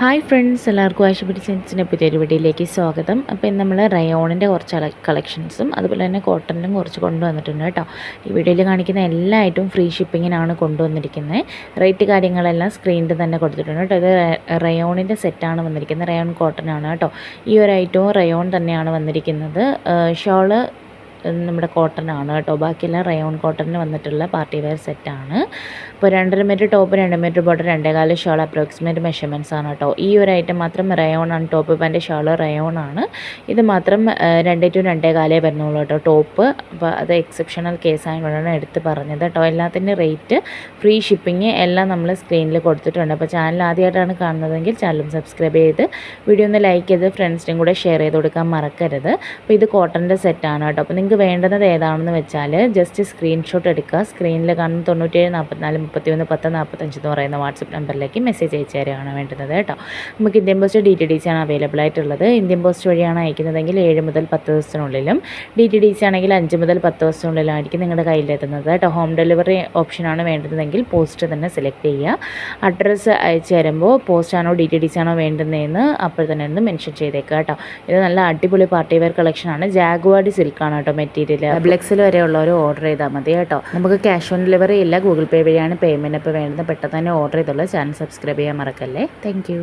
Hi friends എല്ലാവർക്കും ആശുപത്രി സെൻസിന്റെ പുതിയൊരു വീഡിയോയിലേക്ക് സ്വാഗതം. അപ്പോൾ ഇന്ന് നമ്മൾ റയോണിന്റെ കുറച്ച് കളക്ഷൻസും അതുപോലെ തന്നെ കോട്ടണിലും കുറച്ച് കൊണ്ടുവന്നിട്ടുണ്ട് കേട്ടോ. ഈ വീഡിയോയിൽ കാണിക്കുന്ന എല്ലാ ഐറ്റവും ഫ്രീ ഷിപ്പിങ്ങിനാണ് കൊണ്ടുവന്നിരിക്കുന്നത്. റേറ്റ് കാര്യങ്ങളെല്ലാം സ്ക്രീനിൽ തന്നെ കൊടുത്തിട്ടുണ്ട് കേട്ടോ. ഇത് റയോണിന്റെ സെറ്റാണ് വന്നിരിക്കുന്നത്. റയോൺ കോട്ടൺ ആണ് കേട്ടോ. ഈ ഒരു ഐറ്റവും റയോൺ തന്നെയാണ് വന്നിരിക്കുന്നത്. ഷോൾ നമ്മുടെ കോട്ടൺ ആണ് കേട്ടോ. ബാക്കിയെല്ലാം റയോൺ കോട്ടണിന് വന്നിട്ടുള്ള പാർട്ടി വെയർ സെറ്റാണ് അപ്പോൾ രണ്ടര മീറ്റർ ടോപ്പ് രണ്ട് മീറ്റർ ബോട്ടം രണ്ടേകാൽ ഷോൾ അപ്രോക്സിമേറ്റ് മെഷർമെന്റ്സ് ആണ് കേട്ടോ. ഈ ഒരു ഐറ്റം മാത്രം റയോൺ ആണ് ടോപ്പ് പാന്റെ ഷോൾ റയോൺ ആണ്. ഇത് മാത്രം രണ്ടേ ടു രണ്ടേകാലേ വരുന്നുള്ളൂ കേട്ടോ. ടോപ്പ് അപ്പോൾ അത് എക്സെപ്ഷണൽ കേസ് ആയതുകൊണ്ടാണ് എടുത്ത് പറഞ്ഞത് കേട്ടോ. എല്ലാത്തിന്റെ റേറ്റ് ഫ്രീ ഷിപ്പിംഗ് എല്ലാം നമ്മൾ സ്ക്രീനിൽ കൊടുത്തിട്ടുണ്ട്. അപ്പോൾ ചാനൽ ആദ്യമായിട്ടാണ് കാണുന്നതെങ്കിൽ ചാനലും സബ്സ്ക്രൈബ് ചെയ്ത് വീഡിയോ ഒന്ന് ലൈക്ക് ചെയ്ത് ഫ്രണ്ട്സിനും കൂടെ ഷെയർ ചെയ്ത് കൊടുക്കാൻ മറക്കരുത്. അപ്പോൾ ഇത് കോട്ടന്റെ സെറ്റാണ് കേട്ടോ. അപ്പോൾ നിങ്ങൾക്ക് വേണ്ടുന്നത് ഏതാണെന്ന് വെച്ചാൽ ജസ്റ്റ് സ്ക്രീൻഷോട്ട് എടുക്കുക. സ്ക്രീനിൽ കാണുന്ന തൊണ്ണൂറ്റേഴ് നാൽപ്പത്തിനാല് മുപ്പത്തിയൊന്ന് പത്ത് നാൽപ്പത്തഞ്ച് എന്ന് പറയുന്ന വാട്സപ്പ് നമ്പറിലേക്ക് മെസ്സേജ് അയച്ചു തരികയാണ് വേണ്ടുന്നത് കേട്ടോ. നമുക്ക് Indian post D T D C ആണ് അവൈലബിൾ ആയിട്ടുള്ളത്. ഇന്ത്യൻ പോസ്റ്റ് വഴിയാണ് അയക്കുന്നതെങ്കിൽ ഏഴ് മുതൽ പത്ത് ദിവസത്തിനുള്ളിലും ഡി ടി ഡി സി ആണെങ്കിൽ അഞ്ച് മുതൽ പത്ത് ദിവസത്തിനുള്ളിലായിരിക്കും നിങ്ങളുടെ കയ്യിലെത്തുന്നത് കേട്ടോ. ഹോം ഡെലിവറി ഓപ്ഷനാണ് വേണ്ടതെങ്കിൽ പോസ്റ്റ് തന്നെ സെലക്ട് ചെയ്യുക. അഡ്രസ്സ് അയച്ചു തരുമ്പോൾ പോസ്റ്റ് ആണോ ഡി ടി ഡി സി ആണോ വേണ്ടുന്നതെന്ന് അപ്പോൾ തന്നെ ഒന്ന് മെൻഷൻ ചെയ്തേക്കുക കേട്ടോ. ഇത് നല്ല അടിപൊളി പാർട്ടി വെയർ കളക്ഷനാണ് ജാഗ്വാഡി സിൽക്കാണ് കേട്ടോ മെറ്റീരിയൽ ഡബിൾ എക്സിൽ വരെ ഉള്ളവർ ഓർഡർ ചെയ്താൽ മതി കേട്ടോ. നമുക്ക് ക്യാഷ് ഓൺ ഡെലിവറി ഇല്ല. ഗൂഗിൾ പേ വഴിയാണ് പേയ്മെന്റ് അപ്പോൾ വേണ്ടത് പെട്ടെന്ന് തന്നെ ഓർഡർ ചെയ്തുള്ള ചാനൽ സബ്സ്ക്രൈബ് ചെയ്യാൻ മറക്കല്ലേ. താങ്ക്